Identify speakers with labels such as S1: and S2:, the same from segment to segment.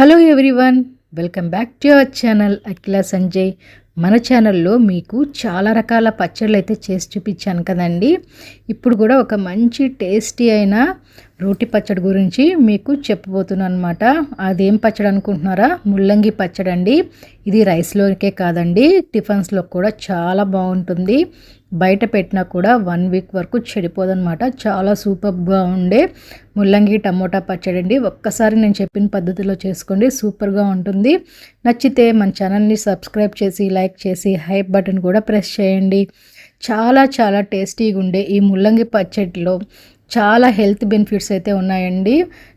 S1: Hello everyone welcome back to our channel Akhila Sanjay. మన ఛానల్లో మీకు చాలా రకాల పచ్చళ్ళు అయితే చేసి చూపించాను కదండి. ఇప్పుడు కూడా ఒక మంచి టేస్టీ అయిన రోటి పచ్చడి గురించి మీకు చెప్పబోతున్నాను అనమాట అదేం పచ్చడి అనుకుంటున్నారా? ముల్లంగి పచ్చడి అండి ఇది రైస్లోకే కాదండి. టిఫిన్స్లో కూడా చాలా బాగుంటుంది. బయట పెట్టినా కూడా వన్ వీక్ వరకు చెడిపోదనమాట చాలా సూపర్గా ఉండే ముల్లంగి టమోటా పచ్చడి అండి ఒక్కసారి నేను చెప్పిన పద్ధతిలో చేసుకోండి. సూపర్గా ఉంటుంది. నచ్చితే మన ఛానల్ని సబ్స్క్రైబ్ చేసి లైక్ చేసి హైప్ బటన్ కూడా ప్రెస్ చేయండి. చాలా చాలా టేస్టీగా ఉండే ఈ ముల్లంగి పచ్చడిలో చాలా హెల్త్ బెనిఫిట్స్ అయితే ఉన్నాయండి.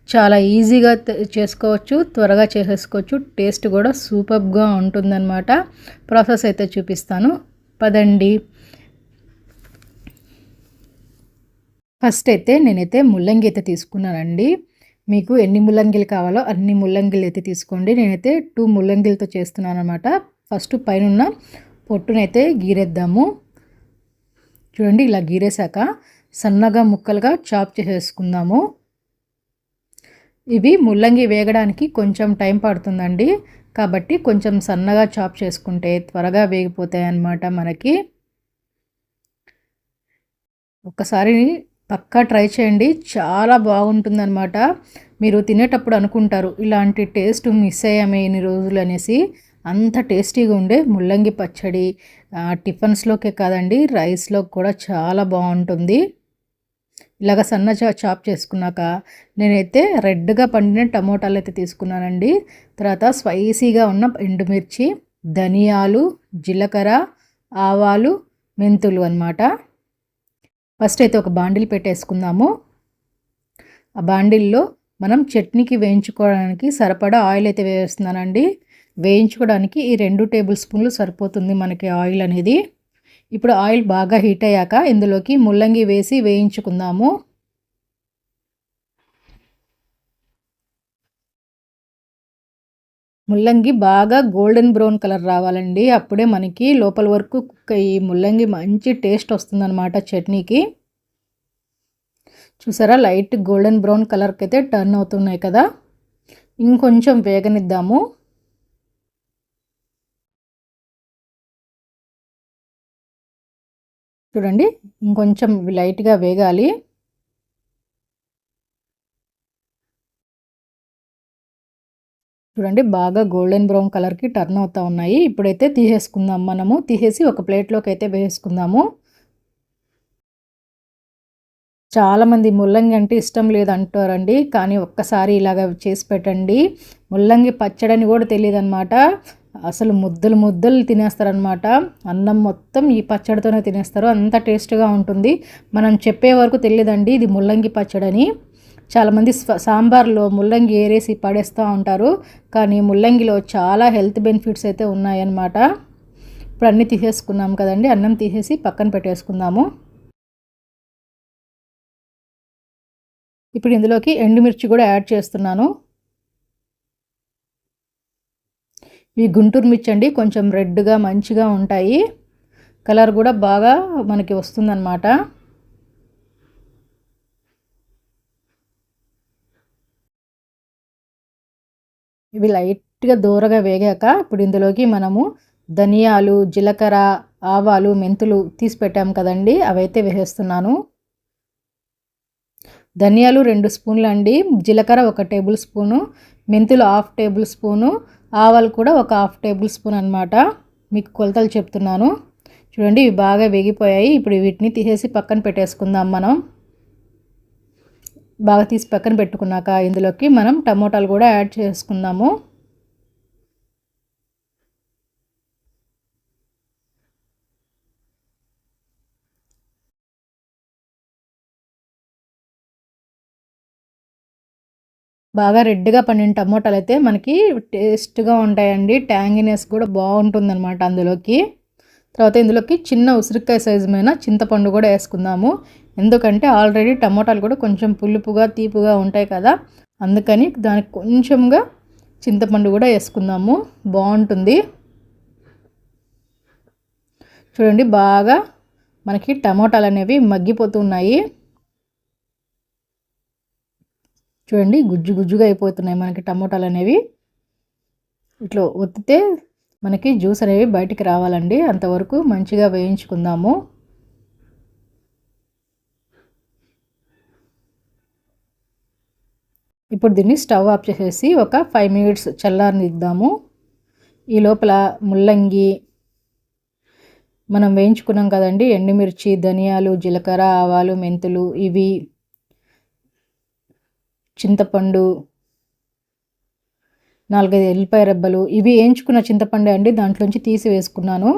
S1: చాలా ఈజీగా చేసుకోవచ్చు త్వరగా చేసేసుకోవచ్చు. టేస్ట్ కూడా సూపర్గా ఉంటుందన్నమాట. ప్రాసెస్ అయితే చూపిస్తాను. పదండి. ఫస్ట్ అయితే నేనైతే ముల్లంగి అయితే తీసుకున్నానండి. మీకు ఎన్ని ముల్లంగిలు కావాలో అన్ని ముల్లంగిలు అయితే తీసుకోండి. నేనైతే టూ ముల్లంగిలతో చేస్తున్నాను అనమాట ఫస్ట్ పైన పొట్టునైతే గీరేద్దాము. చూడండి ఇలా గీరేసాక సన్నగా ముక్కలుగా చాప్ చేసేసుకుందాము. ఇవి ముల్లంగి వేగడానికి కొంచెం టైం పడుతుందండి. కాబట్టి కొంచెం సన్నగా చాప్ చేసుకుంటే త్వరగా వేగిపోతాయి అన్నమాట మనకి. ఒకసారి పక్కా ట్రై చేయండి. చాలా బాగుంటుందన్నమాట. మీరు తినేటప్పుడు అనుకుంటారు ఇలాంటి టేస్ట్ మిస్ అయ్యామే ఇన్ని రోజులు అనేసి. అంత టేస్టీగా ఉండే ముల్లంగి పచ్చడి టిఫిన్స్లోకే కాదండి రైస్లో కూడా చాలా బాగుంటుంది. ఇలాగ సన్న చాప్ చేసుకున్నాక నేనైతే రెడ్గా పండిన టమోటాలు అయితే తీసుకున్నానండి. తర్వాత స్పైసీగా ఉన్న ఎండుమిర్చి ధనియాలు జీలకర్ర ఆవాలు మెంతులు అనమాట ఫస్ట్ అయితే ఒక బాండిల్ పెట్టేసుకుందాము. ఆ బాండిల్లో మనం చట్నీకి వేయించుకోవడానికి సరిపడా ఆయిల్ అయితే వేస్తున్నానండి. వేయించుకోవడానికి ఈ రెండు టేబుల్ స్పూన్లు సరిపోతుంది మనకి ఆయిల్ అనేది. ఇప్పుడు ఆయిల్ బాగా హీట్ అయ్యాక ఇందులోకి ముల్లంగి వేసి వేయించుకుందాము. ముల్లంగి బాగా గోల్డెన్ బ్రౌన్ కలర్ రావాలండి. అప్పుడే మనకి లోపల వరకు కుక్క ఈ ముల్లంగి మంచి టేస్ట్ వస్తుందన్నమాట చట్నీకి. చూసారా? లైట్ గోల్డెన్ బ్రౌన్ కలర్కి అయితే టర్న్ అవుతున్నాయి కదా. ఇంకొంచెం వేగనిద్దాము. చూడండి ఇంకొంచెం లైట్గా వేగాలి. చూడండి బాగా గోల్డెన్ బ్రౌన్ కలర్కి టర్న్ అవుతూ ఉన్నాయి. ఇప్పుడైతే తీసేసుకుందాం మనము. తీసేసి ఒక ప్లేట్లోకి అయితే వేసుకుందాము. చాలామంది ముల్లంగి అంటే ఇష్టం లేదంటారండి కానీ ఒక్కసారి ఇలాగ చేసి పెట్టండి. ముల్లంగి పచ్చడని కూడా తెలియదు అనమాట అసలు ముద్దలు ముద్దలు తినేస్తారనమాట అన్నం మొత్తం ఈ పచ్చడితోనే తినేస్తారు. అంత టేస్ట్గా ఉంటుంది. మనం చెప్పే వరకు తెలియదండి ఇది ముల్లంగి పచ్చడని. చాలామంది సాంబార్లో ముల్లంగి ఏరేసి పడేస్తూ ఉంటారు. కానీ ముల్లంగిలో చాలా హెల్త్ బెనిఫిట్స్ అయితే ఉన్నాయన్నమాట. ఇప్పుడు అన్నీ తీసేసుకున్నాం కదండి. అన్నం తీసేసి పక్కన పెట్టేసుకుందాము. ఇప్పుడు ఇందులోకి ఎండుమిర్చి కూడా యాడ్ చేస్తున్నాను. ఇవి గుంటూరు మిర్చి అండి. కొంచెం రెడ్గా మంచిగా ఉంటాయి. కలర్ కూడా బాగా మనకి వస్తుందన్నమాట. ఇవి లైట్గా దూరగా వేగాక ఇప్పుడు ఇందులోకి మనము ధనియాలు జీలకర్ర ఆవాలు మెంతులు తీసి పెట్టాము కదండి. అవైతే వేసేస్తున్నాను. ధనియాలు రెండు స్పూన్లు అండి. జీలకర్ర ఒక టేబుల్ స్పూను. మెంతులు హాఫ్ టేబుల్ స్పూను. ఆవాలు కూడా ఒక హాఫ్ టేబుల్ స్పూన్ అనమాట మీకు కొలతలు చెప్తున్నాను. చూడండి ఇవి బాగా వేగిపోయాయి. ఇప్పుడు వీటిని తీసేసి పక్కన పెట్టేసుకుందాం మనం. బాగా తీసి పక్కన పెట్టుకున్నాక ఇందులోకి మనం టమోటాలు కూడా యాడ్ చేసుకుందాము. బాగా రెడ్గా పండిన టమోటాలు అయితే మనకి టేస్ట్గా ఉంటాయండి. ట్యాంగినెస్ కూడా బాగుంటుందన్నమాట అందులోకి. తర్వాత ఇందులోకి చిన్న ఉసిరికాయ సైజు మీద చింతపండు కూడా వేసుకుందాము. ఎందుకంటే ఆల్రెడీ టమోటాలు కూడా కొంచెం పులుపుగా తీపుగా ఉంటాయి కదా. అందుకని దానికి కొంచెంగా చింతపండు కూడా వేసుకుందాము. బాగుంటుంది. చూడండి బాగా మనకి టమోటాలు అనేవి మగ్గిపోతున్నాయి చూడండి గుజ్జు గుజ్జుగా అయిపోతున్నాయి మనకి టమోటాలు అనేవి. ఇట్లా ఒత్తితే మనకి జ్యూస్ అనేవి బయటికి రావాలండి. అంతవరకు మంచిగా వేయించుకుందాము. ఇప్పుడు దీన్ని స్టవ్ ఆఫ్ చేసేసి ఒక ఫైవ్ మినిట్స్ చల్లారనిద్దాము. ఈ లోపల ముల్లంగి మనం వేయించుకున్నాం కదండి. ఎండుమిర్చి ధనియాలు జీలకర్ర ఆవాలు మెంతులు ఇవి చింతపండు నాలుగైదు ఎల్లిపాయ రెబ్బలు ఇవి వేయించుకున్న చింతపండు అండి. దాంట్లోంచి తీసి వేసుకున్నాను.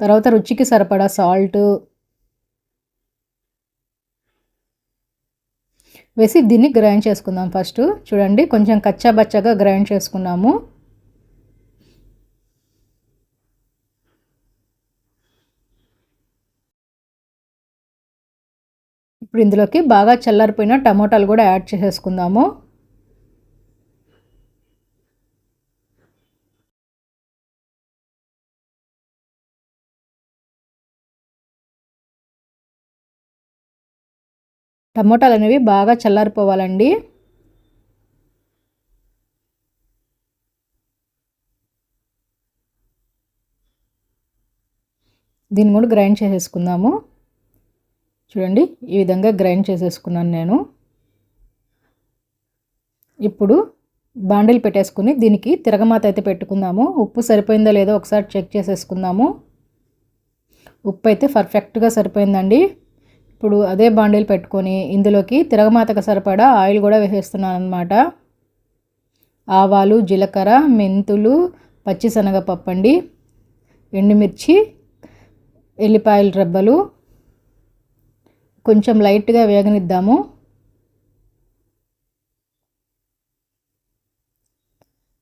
S1: తర్వాత రుచికి సరిపడా సాల్ట్. వేసి దీన్ని గ్రైండ్ చేసుకుందాం ఫస్ట్. చూడండి కొంచెం కచ్చాబచ్చగా గ్రైండ్ చేసుకున్నాము. ఇప్పుడు ఇందులోకి బాగా చల్లారిపోయిన టమోటాలు కూడా యాడ్ చేసేసుకుందాము. టమోటాలు అనేవి బాగా చల్లారిపోవాలండి. దీన్ని కూడా గ్రైండ్ చేసేసుకుందాము. చూడండి ఈ విధంగా గ్రైండ్ చేసేసుకున్నాను నేను. ఇప్పుడు బాండిల్ పెట్టేసుకుని దీనికి తిరగమాత అయితే పెట్టుకుందాము. ఉప్పు సరిపోయిందో లేదో ఒకసారి చెక్ చేసేసుకుందాము. ఉప్పు అయితే పర్ఫెక్ట్గా సరిపోయిందండి. ఇప్పుడు అదే బాండిల్ పెట్టుకొని ఇందులోకి తిరగమాతకు సరిపడా ఆయిల్ కూడా వేసేస్తున్నాను అనమాట ఆవాలు జీలకర్ర మెంతులు పచ్చిశనగపప్పు అండి ఎండుమిర్చి ఎల్లిపాయల రెబ్బలు కొంచెం లైట్గా వేగనిద్దాము.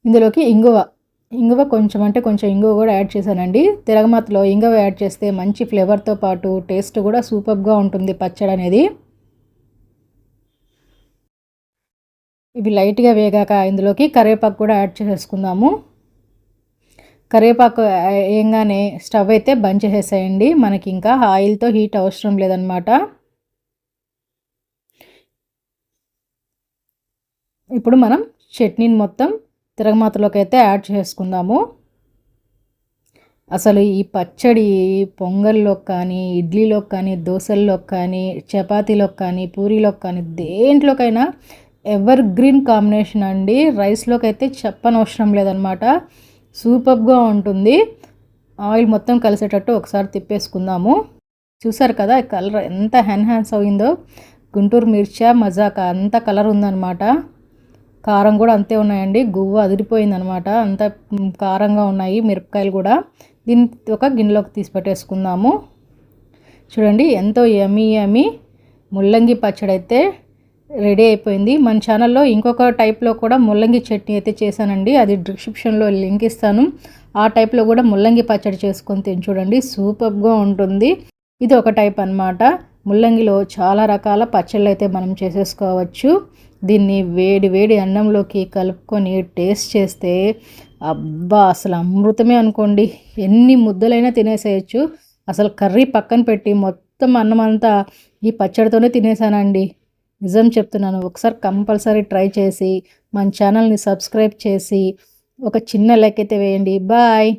S1: ఇందులోకి ఇంగువ. ఇంగువ కొంచెం అంటే కొంచెం ఇంగువ కూడా యాడ్ చేశానండి. తిరగమాతలో ఇంగువ యాడ్ చేస్తే మంచి ఫ్లేవర్తో పాటు టేస్ట్ కూడా సూపర్గా ఉంటుంది పచ్చడి అనేది. ఇవి లైట్గా వేగాక ఇందులోకి కరివేపాకు కూడా యాడ్ చేసేసుకుందాము. కరివేపాకు వేయంగానే స్టవ్ అయితే బంద్ చేసేసేయండి. మనకి ఇంకా ఆయిల్తో హీట్ అవసరం లేదనమాట ఇప్పుడు మనం చట్నీని మొత్తం తిరగమాతలోకి అయితే యాడ్ చేసుకుందాము. అసలు ఈ పచ్చడి పొంగల్లోకి కానీ ఇడ్లీలోకి కానీ దోశల్లోకి కానీ చపాతీలోకి కానీ పూరీలోకి కానీ దేంట్లోకైనా ఎవర్ గ్రీన్ కాంబినేషన్ అండి. రైస్లోకి అయితే చెప్పనవసరం లేదనమాట. సూపర్గా ఉంటుంది. ఆయిల్ మొత్తం కలిసేటట్టు ఒకసారి తిప్పేసుకుందాము. చూసారు కదా కలర్ ఎంత ఎన్హాన్స్ అయిందో. గుంటూరు మిర్చా మజాకా అంత కలర్ ఉందన్నమాట కారం కూడా అంతే ఉన్నాయండి. గువ్వ అదిరిపోయిందనమాట. అంత కారంగా ఉన్నాయి మిరపకాయలు కూడా. దీన్ని ఒక గిన్నెలోకి తీసి పెట్టేసుకుందాము. చూడండి ఎంతో యమీ యమీ ముల్లంగి పచ్చడి అయితే రెడీ అయిపోయింది. మన ఛానల్లో ఇంకొక టైప్లో కూడా ముల్లంగి చట్నీ అయితే చేశానండి. అది డిస్క్రిప్షన్లో లింక్ ఇస్తాను. ఆ టైప్లో కూడా ముల్లంగి పచ్చడి చేసుకొని తిని చూడండి. సూపర్గా ఉంటుంది. ఇది ఒక టైప్ అనమాట ముల్లంగిలో చాలా రకాల పచ్చళ్ళు అయితే మనం చేసేసుకోవచ్చు. దీన్ని వేడి వేడి అన్నంలోకి కలుపుకొని టేస్ట్ చేస్తే అబ్బా అసలు అమృతమే అనుకోండి. ఎన్ని ముద్దలైనా తినేసేయచ్చు. అసలు కర్రీ పక్కన పెట్టి మొత్తం అన్నం అంతా ఈ పచ్చడితోనే తినేసానండి. నిజం చెప్తున్నాను ఒకసారి కంపల్సరీ ట్రై చేసి మన ఛానల్ని సబ్స్క్రైబ్ చేసి ఒక చిన్న లెక్క అయితే వేయండి. బాయ్.